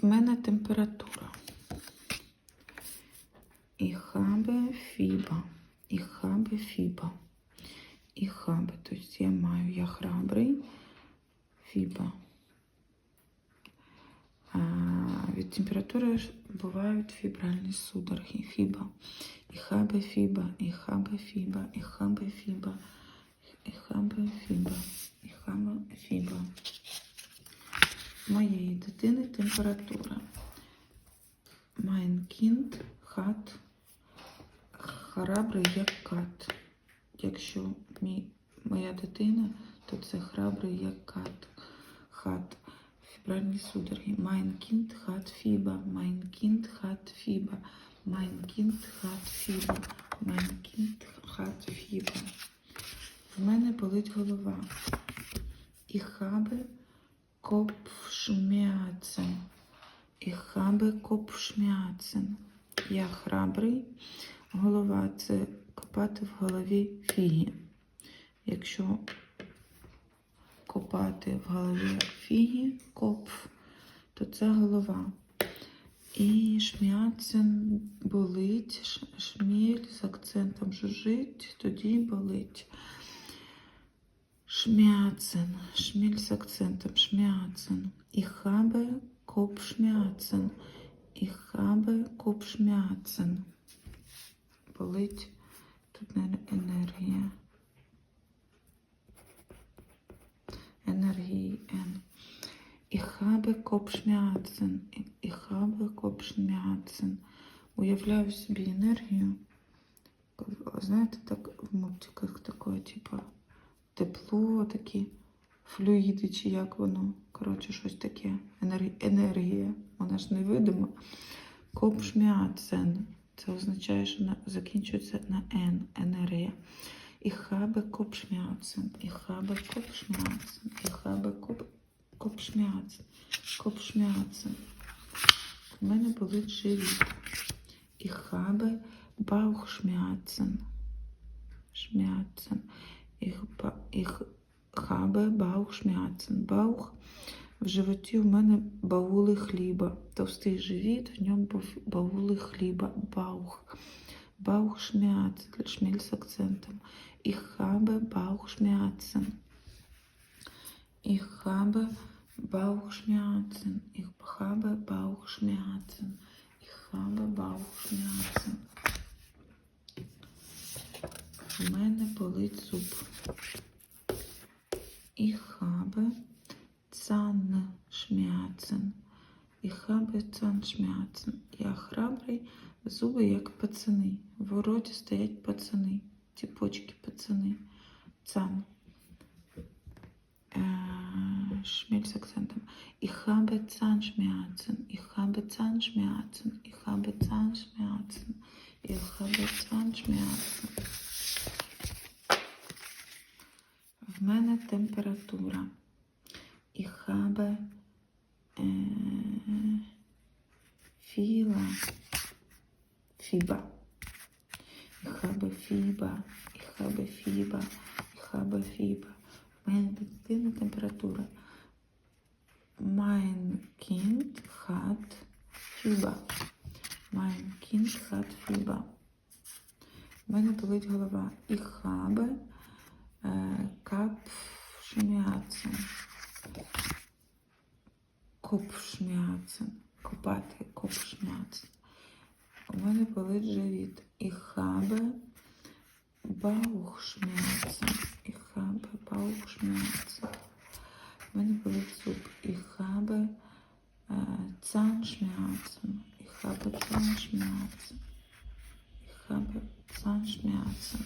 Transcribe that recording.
В мене температура. І хабе фіба. І хабе фіба. І хабе. Тобто я маю, я храбрий. Фіба. А, від температури бувають фібральні судороги. Фіба. І хабе фіба. І хабе фіба. І хабе фіба. І хабе фіба. І хабе фіба. Моєї дитини температура. Mein Kind hat храбрий як кат. Якщо мій, моя дитина, то це храбрий як кат. Хат. Фібральні судороги. Mein Kind hat Fieber. Mein Kind hat Fieber. Mein Kind hat Fieber. Mein. В мене болить голова. Ich habe Kopfschmerzen. Ich habe Kopfschmerzen. Я храбрий. Голова це копати в голові фіги. Якщо копати в голові фіги, копф, то це голова. І шмяцен болить, шміль з акцентом жужить, тоді болить. Шмяцен, шміль з акцентом, шмяцен. Ich habe Kopfschmerzen. Ich habe Kopfschmerzen. Болить тут не енергія. Енергії Н. Ich habe Kopfschmerzen. Ich habe Kopfschmerzen. Уявляю собі енергію. Знаєте, так в мультиках таке, типа тепло, такі флюїди, чи як воно. Коротше, щось таке. Енер- Енергія. Вона ж невидима. Kopfschmerzen. Це означає, що на, закінчується на N. Енергія. Ich habe Kopfschmerzen. Ich habe Kopfschmerzen. Ich habe Kopf... Kopfschmerzen. Kopfschmerzen. У мене болить живіт. Ich habe Bauchschmerzen. Schmerzen. Ich, ich habe Bauchschmerzen. Bauch. В животі у мене баули хліба. Товстий живіт, в ньому баули хліба. Баух. Bauchschmerzen. Шміль з акцентом. Ich habe Bauchschmerzen. Ich habe Bauchschmerzen. Ich habe Bauchschmerzen. Ich habe Bauchschmerzen. У мене болить зуб. Ich habe Zahnschmerzen. Ich Zahnschmerzen. Я храбрий, зуби як пацани. В роті стоять пацани. Тіпочки пацани. Цан. Äh, Schmilz з акцентом. Ich habe Zahnschmerzen. Ich habe Zahnschmerzen. Ich habe Zahnschmerzen. Ich habe Zahnschmerzen. В мене температура. Ich habe Fieber. Fieber. Ich habe Fieber. Ich habe Fieber. Ich habe Fieber. В мене температура. Mein Kind hat Fieber. Mein Kind hat Fieber. В мене болить голова. Ich habe äh, Kopfschmerzen. Копати Kopfschmerzen. У мене болить живіт. Ich habe Bauchschmerzen. Ich habe Bauchschmerzen. У мене болить зуб. Habe äh, Zahnschmerzen. Ich habe Zahnschmerzen. Ich habe Zahnschmerzen.